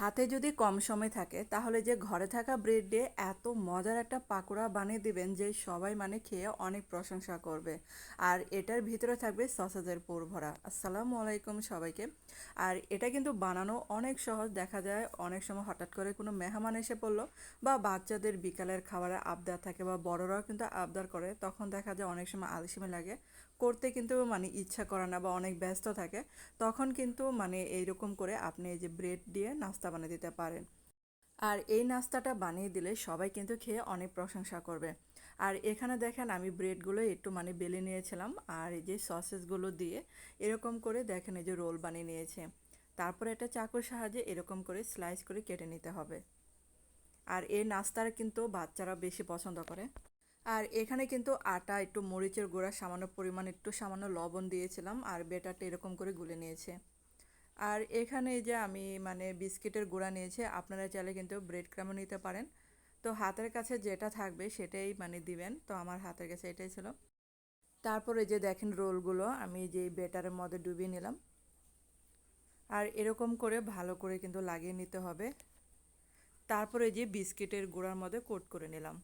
হাতে যদি কম সময় থাকে, তাহলে যে ঘরে থাকা ব্রেড দিয়ে এত মজার একটা পাকোড়া বানিয়ে দিবেন যে সবাই মানে খেয়ে অনেক প্রশংসা করবে। আর এটার ভিতরে থাকবে সসেজের পুর ভরা। আসসালামু আলাইকুম সবাইকে। আর এটা কিন্তু বানানো অনেক সহজ, দেখা যায় অনেক সময় হঠাৎ করে কোনো মেহমান এসে পড়ল বা বাচ্চাদের বিকালের খাবারে আবদার থাকে বা বড়রাও কিন্তু আবদার করে, তখন দেখা যায় অনেক সময় আলসেমি লাগে। করতে কিন্তু মানে ইচ্ছা করে না বা অনেক ব্যস্ত থাকে, তখন কিন্তু মানে এইরকম করে আপনি এই যে ব্রেড দিয়ে নাস্তা বানিয়ে দিতে পারেন। আর এই নাস্তাটা বানিয়ে দিলে সবাই কিন্তু খেয়ে অনেক প্রশংসা করবে। আর এখানে দেখেন আমি ব্রেডগুলো একটু মানে বেলে নিয়েছিলাম আর এই যে সসেসগুলো দিয়ে এরকম করে দেখেন এই যে রোল বানিয়ে নিয়েছে। তারপরে একটা চাকুর সাহায্যে এরকম করে স্লাইস করে কেটে নিতে হবে। আর এই নাস্তাটা কিন্তু বাচ্চারা বেশি পছন্দ করে। আর এখানে কিন্তু আটা, একটু মরিচের গুঁড়া, সামান্য পরিমাণ একটু সামান্য লবণ দিয়েছিলাম আর বেটারটা এরকম করে গুলে নিয়েছে। আর এখানে যে আমি মানে বিস্কিটের গুঁড়া নিয়েছি, আপনারা চাইলে কিন্তু ব্রেড ক্রামও নিতে পারেন। তো হাতের কাছে যেটা থাকবে সেটাই মানে দিবেন। তো আমার হাতের কাছে এটাই ছিল। তারপরে যে দেখেন রোলগুলো আমি যে বেটারের মধ্যে ডুবিয়ে নিলাম। আর এরকম করে ভালো করে কিন্তু লাগিয়ে নিতে হবে। তারপরে যে বিস্কিটের গুঁড়ার মধ্যে কোট করে নিলাম।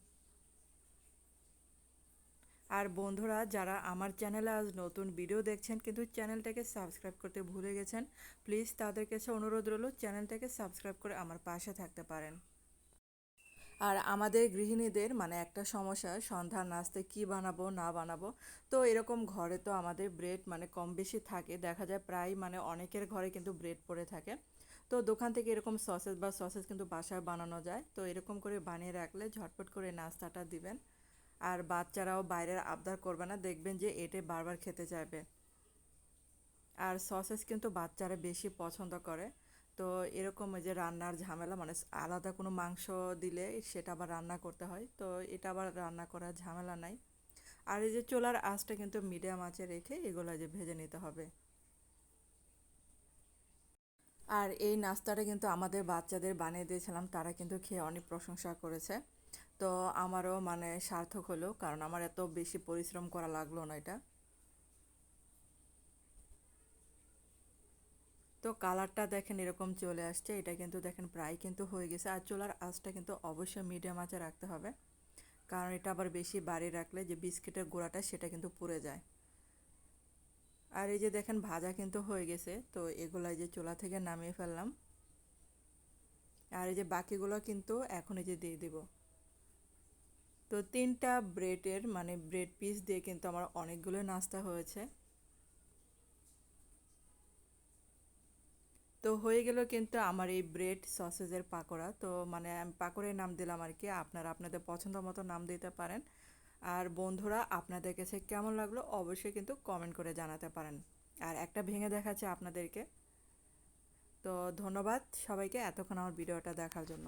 আর বন্ধুরা, যারা আমার চ্যানেলে আজ নতুন ভিডিও দেখছেন, কিন্তু চ্যানেলটাকে সাবস্ক্রাইব করতে ভুলে গেছেন, প্লিজ তাদের কাছে অনুরোধ রইল চ্যানেলটাকে সাবস্ক্রাইব করে আমার পাশে থাকতে পারেন। আর আমাদের গৃহিণীদের মানে একটা সমস্যা, সন্ধ্যার নাস্তে কি বানাবো, না বানাবো, তো এরকম ঘরে তো আমাদের ব্রেড মানে কম বেশি থাকে। দেখা যায় প্রায় মানে অনেকের ঘরে কিন্তু ব্রেড পড়ে থাকে। তো দোকান থেকে এরকম সসেস বা সসেস কিন্তু বাসায় বানানো যায়। তো এরকম করে বানিয়ে রাখলে ঝটপট করে নাস্তাটা দিবেন। আর বাচ্চারাও বাইরের আবদার করবে না, দেখবেন যে এটে বারবার খেতে চাইবে। আর সসেস কিন্তু বাচ্চারা বেশি পছন্দ করে। তো এরকম যে রান্নার ঝামেলা মানে আলাদা কোনো মাংস দিলে সেটা আবার রান্না করতে হয়। তো এটা আবার রান্না করার ঝামেলা নাই। আর এই যে চোলার আঁচটা কিন্তু মিডিয়াম আঁচে রেখে এগুলো যে ভেজে নিতে হবে। আর এই নাস্তাটা কিন্তু আমাদের বাচ্চাদের বানিয়ে দিয়েছিলাম, তারা কিন্তু খেয়ে অনেক প্রশংসা করেছে। তো আমারও মানে সার্থক হলো, কারণ আমার এত বেশি পরিশ্রম করা লাগল না এটা। তো কালারটা দেখেন এরকম চলে আসছে, এটা কিন্তু দেখেন প্রায় কিন্তু হয়ে গেছে। আর চোলার আঁচটা কিন্তু অবশ্যই মিডিয়াম আঁচে রাখতে হবে, কারণ এটা আবার বেশি বাড়ি রাখলে যে বিস্কিটের গোড়াটা সেটা কিন্তু পুড়ে যায়। আর এই যে দেখেন ভাজা কিন্তু হয়ে গেছে, তো এগুলো যে চোলা থেকে নামিয়ে ফেললাম। আর এই যে বাকিগুলো কিন্তু এখন এই যে দিয়ে দিব। তো তিনটা ব্রেডের মানে ব্রেড পিস দিয়ে কিন্তু আমার অনেকগুলো নাস্তা হয়েছে। তো হয়ে গেল কিন্তু আমার এই ব্রেড সসেজের পাকোড়া। তো মানে আমি পাকোড়ের নাম দিলাম আর কি, আপনারা আপনাদের পছন্দ মতো নাম দিতে পারেন। আর বন্ধুরা, আপনাদের কাছে কেমন লাগল অবশ্যই কিন্তু কমেন্ট করে জানাতে পারেন। আর একটা ভেঙে দেখাচ্ছে আপনাদেরকে। তো ধন্যবাদ সবাইকে এতক্ষণ আমার ভিডিওটা দেখার জন্য।